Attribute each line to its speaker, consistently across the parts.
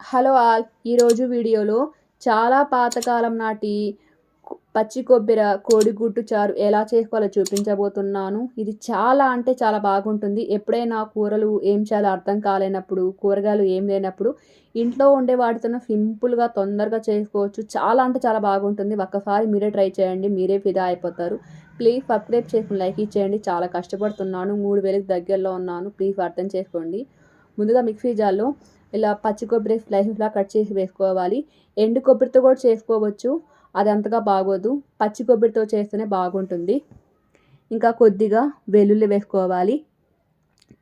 Speaker 1: Hello all. ఈరోజు వీడియోలో చాలా పాతకాలం నాటి పచ్చి కొబ్బరి కోడిగుడ్డు చారు ఎలా చేసుకోవాలో చూపించబోతున్నాను. ఇది చాలా అంటే చాలా బాగుంటుంది. ఎప్పుడైనా కూరలు ఏం చేయాలో అర్థం కాలేనప్పుడు కూరగాయలు ఏం లేనప్పుడు ఇంట్లో ఉండే వాటితో సింపుల్గా తొందరగా చేసుకోవచ్చు. చాలా అంటే చాలా బాగుంటుంది. ఒక్కసారి మీరే ట్రై చేయండి. మీరే ఫిదా అయిపోతారు. ప్లీజ్ సబ్స్క్రైబ్ చేసుకుని లైక్ ఇచ్చేయండి చాలా కష్టపడుతున్నాను. మూడు వేలకు దగ్గరలో ఉన్నాను. ప్లీజ్ అర్థం చేసుకోండి. ముందుగా మిక్సీ జార్లో ఇలా పచ్చి కొబ్బరి స్లైసెస్లా కట్ చేసి వేసుకోవాలి. ఎండు కొబ్బరితో కూడా చేసుకోవచ్చు. అది అంతగా బాగోదు. పచ్చి కొబ్బరితో చేస్తేనే బాగుంటుంది. ఇంకా కొద్దిగా వెల్లుల్లి వేసుకోవాలి.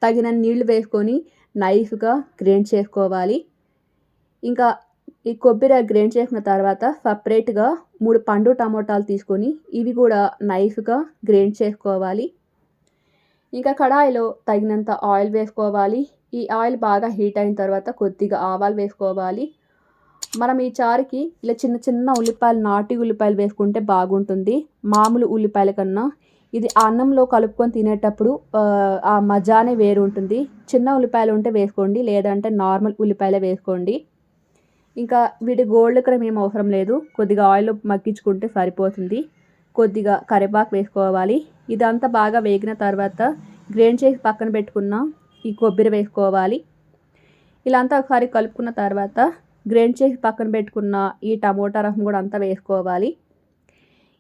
Speaker 1: తగిన నీళ్ళు వేసుకొని నైఫ్గా గ్రైండ్ చేసుకోవాలి. ఇంకా ఈ కొబ్బరి గ్రైండ్ చేసిన తర్వాత సపరేట్గా మూడు పండు టమోటాలు తీసుకొని ఇవి కూడా నైఫ్గా గ్రైండ్ చేసుకోవాలి. ఇంకా కడాయిలో తగినంత ఆయిల్ వేసుకోవాలి. ఈ ఆయిల్ బాగా హీట్ అయిన తర్వాత కొద్దిగా ఆవాలు వేసుకోవాలి. మనం ఈ చారుకి ఇలా చిన్న చిన్న ఉల్లిపాయలు నాటి ఉల్లిపాయలు వేసుకుంటే బాగుంటుంది. మామూలు ఉల్లిపాయల కన్నా ఇది అన్నంలో కలుపుకొని తినేటప్పుడు ఆ, మజానే వేరు ఉంటుంది. చిన్న ఉల్లిపాయలు ఉంటే వేసుకోండి లేదంటే నార్మల్ ఉల్లిపాయలే వేసుకోండి. ఇంకా వీటి గోల్డ్ క్రమ్ ఏం అవసరం లేదు. కొద్దిగా ఆయిల్ మగ్గించుకుంటే సరిపోతుంది. కొద్దిగా కరివేపాకు వేసుకోవాలి. ఇదంతా బాగా వేగిన తర్వాత గ్రైండ్ చేసి పక్కన పెట్టుకున్న ఈ కొబ్బరి వేసుకోవాలి. ఇలా అంతా ఒకసారి కలుపుకున్న తర్వాత గ్రైండ్ చేసి పక్కన పెట్టుకున్న ఈ టమోటా రసం కూడా అంతా వేసుకోవాలి.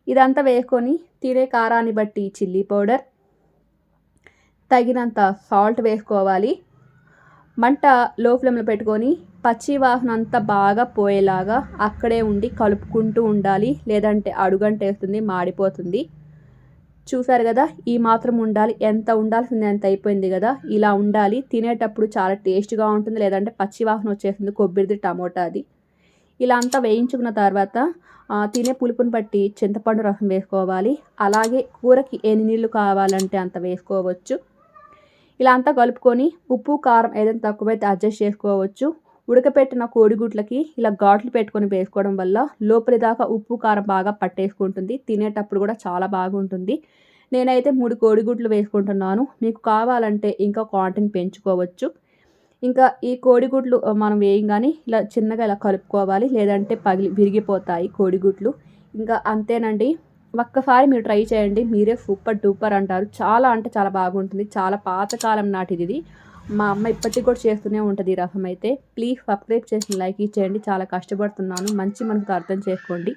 Speaker 1: ఇదంతా వేసుకొని తినే కారాన్ని బట్టి చిల్లీ పౌడర్ తగినంత సాల్ట్ వేసుకోవాలి. మంట లో ఫ్లేమ్లో పెట్టుకొని పచ్చి వాసన అంతా బాగా పోయేలాగా అక్కడే ఉండి కలుపుకుంటూ ఉండాలి. లేదంటే అడుగంటేస్తుంది మాడిపోతుంది. చూసారు కదా ఈ మాత్రం ఉండాలి ఎంత ఉండాల్సింది ఎంత అయిపోయింది కదా ఇలా ఉండాలి తినేటప్పుడు చాలా టేస్ట్గా ఉంటుంది లేదంటే పచ్చి వాసన వచ్చేస్తుంది కొబ్బరిది టమోటా అది. ఇలా అంతా వేయించుకున్న తర్వాత తినే పులుపుని బట్టి చింతపండు రసం వేసుకోవాలి అలాగే కూరకి ఎన్ని నీళ్ళు కావాలంటే అంత వేసుకోవచ్చు. ఇలా అంతా కలుపుకొని ఉప్పు కారం ఏదైనా తక్కువైతే అడ్జస్ట్ చేసుకోవచ్చు. ఉడకపెట్టిన కోడిగుడ్లకి ఇలా ఘాట్లు పెట్టుకొని వేసుకోవడం వల్ల లోపలి దాకా ఉప్పు కారం బాగా పట్టేసుకుంటుంది. తినేటప్పుడు కూడా చాలా బాగుంటుంది. నేనైతే మూడు కోడిగుడ్లు వేసుకుంటున్నాను. మీకు కావాలంటే ఇంకా క్వాంటిని పెంచుకోవచ్చు. ఇంకా ఈ కోడిగుడ్లు మనం వేయంగానే ఇలా చిన్నగా ఇలా కలుపుకోవాలి. లేదంటే పగిలి విరిగిపోతాయి కోడిగుడ్లు. ఇంకా అంతేనండి. ఒక్కసారి మీరు ట్రై చేయండి. మీరే సూపర్ డూపర్ అంటారు. చాలా అంటే చాలా బాగుంటుంది. చాలా పాతకాలం నాటిది ఇది మా అమ్మ ఇప్పటికి కూడా చేస్తూనే ఉంటుంది ఈ రకం అయితే. ప్లీజ్ సబ్స్క్రైబ్ చేసి లైక్ ఇచ్చేయండి. చాలా కష్టపడుతున్నాను. మంచి మనసుతో అర్థం చేసుకోండి.